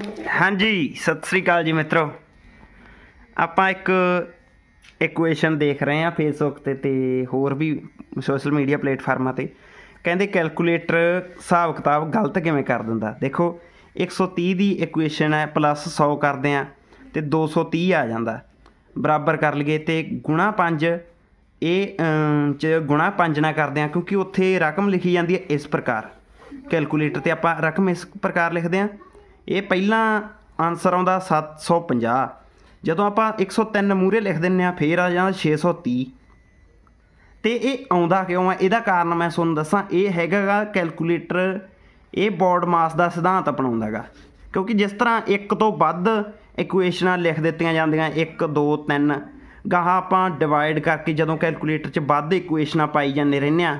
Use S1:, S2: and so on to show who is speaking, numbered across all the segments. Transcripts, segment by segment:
S1: ਹਾਂਜੀ, ਸਤਿ ਸ੍ਰੀ ਅਕਾਲ ਜੀ ਮਿੱਤਰੋ। ਆਪਾਂ ਇੱਕ ਇਕੁਏਸ਼ਨ ਦੇਖ ਰਹੇ ਹਾਂ ਫੇਸਬੁੱਕ ਤੇ ਤੇ ਹੋਰ ਵੀ ਸੋਸ਼ਲ ਮੀਡੀਆ ਪਲੇਟਫਾਰਮਾਂ ਤੇ। ਕਹਿੰਦੇ ਕੈਲਕੂਲੇਟਰ ਹਿਸਾਬ ਕਿਤਾਬ ਗਲਤ ਕਿਵੇਂ ਕਰ ਦਿੰਦਾ? ਦੇਖੋ 130 ਦੀ ਇਕੁਏਸ਼ਨ ਹੈ ਪਲੱਸ 100 ਕਰਦੇ ਆ ਤੇ 230 ਆ ਜਾਂਦਾ। ਬਰਾਬਰ ਕਰ ਲਈਏ ਤੇ ਗੁਣਾ 5 ਇਹ ਚ ਗੁਣਾ 5 ਨਾ ਕਰਦੇ ਆ ਕਿਉਂਕਿ ਉੱਥੇ ਰਕਮ ਲਿਖੀ ਜਾਂਦੀ ਹੈ ਇਸ ਪ੍ਰਕਾਰ। ਕੈਲਕੂਲੇਟਰ ਤੇ ਆਪਾਂ ਰਕਮ ਇਸ ਪ੍ਰਕਾਰ ਲਿਖਦੇ ਆ ਇਹ ਪਹਿਲਾਂ ਆਨਸਰ ਆਉਂਦਾ 750 ਜਦੋਂ ਆਪਾਂ 103 ਮੂਰੇ ਲਿਖ ਦਿੰਨੇ ਆ ਫੇਰ ਆ ਜਾਂਦਾ 630 ਤੇ ਇਹ ਆਉਂਦਾ ਕਿਉਂ ਆ? ਇਹਦਾ ਕਾਰਨ ਮੈਂ ਤੁਹਾਨੂੰ ਦੱਸਾਂ, ਇਹ ਹੈਗਾ ਗਾ ਕੈਲਕੂਲੇਟਰ ਇਹ ਬੋਰਡ ਮਾਸ ਦਾ ਸਿਧਾਂਤ ਅਪਣਾਉਂਦਾ ਗਾ ਕਿਉਂਕਿ ਜਿਸ ਤਰ੍ਹਾਂ ਇੱਕ ਤੋਂ ਵੱਧ ਇਕੁਏਸ਼ਨਾਂ ਲਿਖ ਦਿੱਤੀਆਂ ਜਾਂਦੀਆਂ 1 2 3 ਗਾਹਾਂ ਆਪਾਂ ਡਿਵਾਈਡ ਕਰਕੇ ਜਦੋਂ ਕੈਲਕੂਲੇਟਰ 'ਚ ਵੱਧ ਇਕੁਏਸ਼ਨਾਂ ਪਾਈ ਜਾਂਦੇ ਰਹਿੰਦੇ ਆ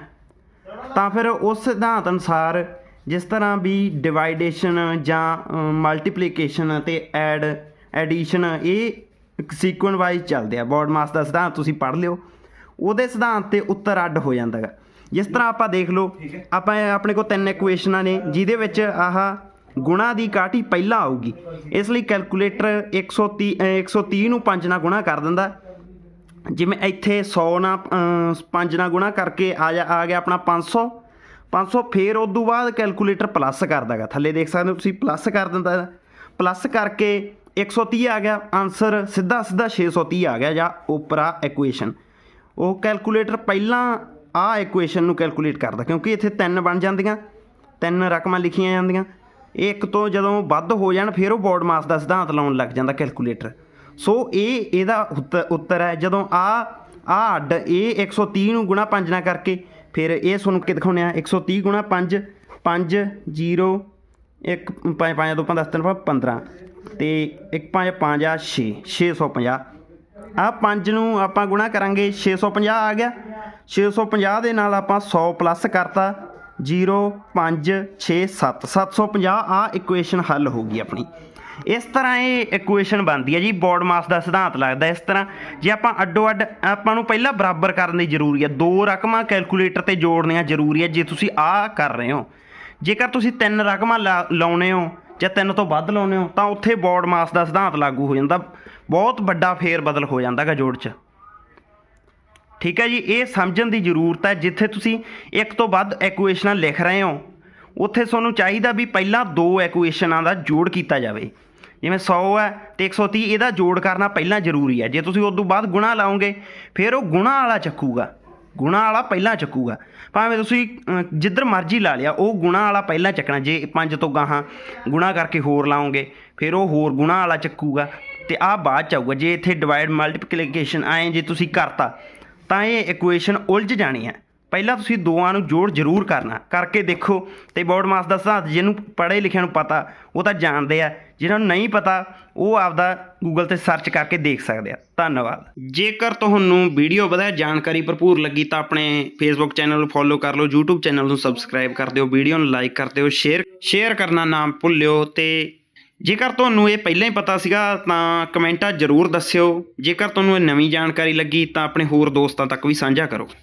S1: ਤਾਂ ਫਿਰ ਉਸ ਸਿਧਾਂਤ ਅਨੁਸਾਰ ਜਿਸ ਤਰ੍ਹਾਂ ਵੀ ਡਿਵਾਈਡੇਸ਼ਨ ਜਾਂ ਮਲਟੀਪਲੀਕੇਸ਼ਨ ਤੇ ਐਡ ਐਡੀਸ਼ਨ ਇਹ ਸੀਕੁਐਂਸ ਵਾਈਜ਼ ਚੱਲਦੇ ਆ। ਬੋਰਡ ਮਾਸ ਦਾ ਸਿਧਾਂਤ ਤੁਸੀਂ ਪੜ੍ਹ ਲਿਓ। ਉਹਦੇ ਸਿਧਾਂਤ ਤੇ ਉੱਤਰ ਅੱਡ ਹੋ ਜਾਂਦਾ ਗਾ। ਜਿਸ ਤਰ੍ਹਾਂ ਆਪਾਂ ਦੇਖ ਲਓ ਆਪਾਂ ਆਪਣੇ ਕੋਲ ਤਿੰਨ ਇਕੁਏਸ਼ਨਾਂ ਨੇ ਜਿਹਦੇ ਵਿੱਚ ਆਹ ਗੁਣਾ ਦੀ ਕਾਠੀ ਪਹਿਲਾਂ ਆਊਗੀ। ਇਸ ਲਈ ਕੈਲਕੂਲੇਟਰ 130 ਅਹ 130 ਨੂੰ 5 ਨਾਲ ਗੁਣਾ ਕਰ ਦਿੰਦਾ। ਜਿਵੇਂ ਇੱਥੇ 100 ਨਾਲ 5 ਨਾਲ ਗੁਣਾ ਕਰਕੇ ਆ ਜਾ ਆ ਗਿਆ ਆਪਣਾ 500 500 ਫੇਰ ਉਸ ਤੋਂ ਬਾਅਦ ਕੈਲਕੂਲੇਟਰ ਪਲੱਸ ਕਰ ਦਾਗਾ ਥੱਲੇ ਦੇਖ ਸਕਦੇ ਹੋ ਤੁਸੀਂ ਪਲੱਸ ਕਰ ਦਿੰਦਾ ਪਲੱਸ ਕਰਕੇ 130 ਆ ਗਿਆ ਆਨਸਰ ਸਿੱਧਾ ਸਿੱਧਾ 630 ਆ ਗਿਆ ਜਾਂ ਉੱਪਰ ਆ ਇਕੁਏਸ਼ਨ ਉਹ ਕੈਲਕੂਲੇਟਰ ਪਹਿਲਾਂ ਆ ਇਕੁਏਸ਼ਨ ਨੂੰ ਕੈਲਕੂਲੇਟ ਕਰਦਾ, ਕਿਉਂਕਿ ਇੱਥੇ ਤਿੰਨ ਬਣ ਜਾਂਦੀਆਂ, ਤਿੰਨ ਰਕਮਾਂ ਲਿਖੀਆਂ ਜਾਂਦੀਆਂ। ਇਹ ਇੱਕ ਤੋਂ ਜਦੋਂ ਵੱਧ ਹੋ ਜਾਣ, ਫਿਰ ਉਹ ਬੋਰਡ ਮਾਸ ਦਾ ਸਿਧਾਂਤ ਲਾਉਣ ਲੱਗ ਜਾਂਦਾ ਕੈਲਕੂਲੇਟਰ। ਸੋ ਇਹ ਇਹਦਾ ਉੱਤ- ਉੱਤਰ ਹੈ, ਜਦੋਂ ਆ ਆ ਅੱਡ, ਇਹ 130 ਨੂੰ ਗੁਣਾ 5 ਨਾਲ ਕਰਕੇ ਫਿਰ ਇਹ ਤੁਹਾਨੂੰ ਕਿ ਦਿਖਾਉਣੇ ਆ? 130 ਗੁਣਾ 5 5 0 1 5 5 2 10 3 15 ਤੇ 1 5 5 ਆ 6 650 ਆ 5 ਨੂੰ ਆਪਾਂ ਗੁਣਾ ਕਰਾਂਗੇ 650 ਆ ਗਿਆ। 650 ਦੇ ਨਾਲ ਆਪਾਂ 100 ਪਲੱਸ ਕਰਤਾ। 0 5 6 7 750 ਆ ਇਕੁਏਸ਼ਨ ਹੱਲ ਹੋ ਗਈ ਆਪਣੀ। ਇਸ ਤਰ੍ਹਾਂ ਇਹ ਇਕੁਏਸ਼ਨ ਬਣਦੀ ਹੈ ਜੀ ਬੋਰਡ ਮਾਸ ਦਾ ਸਿਧਾਂਤ ਲੱਗਦਾ ਇਸ ਤਰ੍ਹਾਂ। ਜੇ ਆਪਾਂ ਅੱਡੋ ਅੱਡ, ਆਪਾਂ ਨੂੰ ਪਹਿਲਾਂ ਬਰਾਬਰ ਕਰਨ ਦੀ ਜ਼ਰੂਰੀ ਹੈ। ਦੋ ਰਕਮਾਂ ਕੈਲਕੂਲੇਟਰ ਤੇ ਜੋੜਨੀਆਂ ਜ਼ਰੂਰੀ ਹੈ, ਜੇ ਤੁਸੀਂ ਆਹ ਕਰ ਰਹੇ ਹੋ। ਜੇਕਰ ਤੁਸੀਂ ਤਿੰਨ ਰਕਮਾਂ ਲਾ- ਲਾਉਣੇ ਹੋ ਜਾਂ ਤਿੰਨ ਤੋਂ ਵੱਧ ਲਾਉਣੇ ਹੋ, ਤਾਂ ਉੱਥੇ ਬੋਰਡ ਮਾਸ ਦਾ ਸਿਧਾਂਤ ਲਾਗੂ ਹੋ ਜਾਂਦਾ। ਬਹੁਤ ਵੱਡਾ ਫੇਰ ਬਦਲ ਹੋ ਜਾਂਦਾ ਗਾ ਜੋੜ 'ਚ। ਠੀਕ ਹੈ ਜੀ, ਇਹ ਸਮਝਣ ਦੀ ਜ਼ਰੂਰਤ ਹੈ। ਜਿੱਥੇ ਤੁਸੀਂ ਇੱਕ ਤੋਂ ਵੱਧ ਇਕੁਏਸ਼ਨਾਂ ਲਿਖ ਰਹੇ ਹੋ, ਉੱਥੇ ਤੁਹਾਨੂੰ ਚਾਹੀਦਾ ਵੀ ਪਹਿਲਾਂ ਦੋ ਇਕੁਏਸ਼ਨਾਂ ਦਾ ਜੋੜ ਕੀਤਾ ਜਾਵੇ। ਜਿਵੇਂ 100 ਹੈ ਤੇ 130 ਇਹਦਾ ਜੋੜ ਕਰਨਾ ਪਹਿਲਾਂ ਜ਼ਰੂਰੀ ਹੈ। ਜੇ ਤੁਸੀਂ ਉਸ ਤੋਂ ਬਾਅਦ ਗੁਣਾ ਲਾਓਗੇ, ਫਿਰ ਉਹ ਗੁਣਾ ਵਾਲਾ ਚੱਕੂਗਾ। ਗੁਣਾ ਵਾਲਾ ਪਹਿਲਾਂ ਚੱਕੂਗਾ। ਭਾਵੇਂ ਤੁਸੀਂ ਜਿੱਧਰ ਮਰਜ਼ੀ ਲਾ ਲਿਆ, ਉਹ ਗੁਣਾ ਵਾਲਾ ਪਹਿਲਾਂ ਚੱਕਣਾ। ਜੇ ਪੰਜ ਤੋਂ ਗਾਹਾਂ ਗੁਣਾ ਕਰਕੇ ਹੋਰ ਲਾਓਗੇ, ਫਿਰ ਉਹ ਹੋਰ ਗੁਣਾ ਵਾਲਾ ਚੱਕੂਗਾ ਤੇ ਆਹ ਬਾਅਦ ਚ ਆਊਗਾ। ਜੇ ਇੱਥੇ ਡਿਵਾਈਡ ਮਲਟੀਪਲੀਕੇਸ਼ਨ ਆਏ ਜੇ ਤੁਸੀਂ ਕਰਤਾ, ਤਾਂ ਇਹ ਇਕੁਏਸ਼ਨ ਉਲਝ ਜਾਣੀ ਹੈ। ਪਹਿਲਾਂ ਤੁਸੀਂ ਦੋਆਂ ਨੂੰ ਜੋੜ ਜ਼ਰੂਰ ਕਰਨਾ, ਕਰਕੇ ਦੇਖੋ। ਤੇ ਬੋਰਡ ਮਾਸ ਦਾ ਸਿਧਾਂਤ ਜਿਹਨੂੰ ਪੜ੍ਹੇ ਲਿਖਿਆਂ ਨੂੰ ਪਤਾ, ਉਹ ਤਾਂ ਜਾਣਦੇ ਆ। ਜਿਹਨਾਂ ਨੂੰ ਨਹੀਂ ਪਤਾ, ਉਹ ਆਪਦਾ ਗੂਗਲ ਤੇ ਸਰਚ ਕਰਕੇ ਦੇਖ ਸਕਦੇ ਆ। ਧੰਨਵਾਦ। ਜੇਕਰ ਤੁਹਾਨੂੰ ਵੀਡੀਓ ਵਧਿਆ, ਜਾਣਕਾਰੀ ਭਰਪੂਰ ਲੱਗੀ, ਤਾਂ ਆਪਣੇ ਫੇਸਬੁੱਕ ਚੈਨਲ ਨੂੰ ਫੋਲੋ ਕਰ ਲਓ, YouTube ਚੈਨਲ ਨੂੰ ਸਬਸਕ੍ਰਾਈਬ ਕਰ ਦਿਓ ਵੀਡੀਓ ਨੂੰ ਲਾਈਕ ਕਰ ਦਿਓ ਸ਼ੇਅਰ ਸ਼ੇਅਰ ਕਰਨਾ ਨਾ ਭੁੱਲਿਓ। ਤੇ ਜੇਕਰ ਤੁਹਾਨੂੰ ਇਹ ਪਹਿਲਾਂ ਹੀ ਪਤਾ ਸੀਗਾ, ਤਾਂ ਕਮੈਂਟਾਂ ਜ਼ਰੂਰ ਦੱਸਿਓ। ਜੇਕਰ ਤੁਹਾਨੂੰ ਇਹ ਨਵੀਂ ਜਾਣਕਾਰੀ ਲੱਗੀ, ਤਾਂ ਆਪਣੇ ਹੋਰ ਦੋਸਤਾਂ ਤੱਕ ਵੀ ਸਾਂਝਾ ਕਰੋ।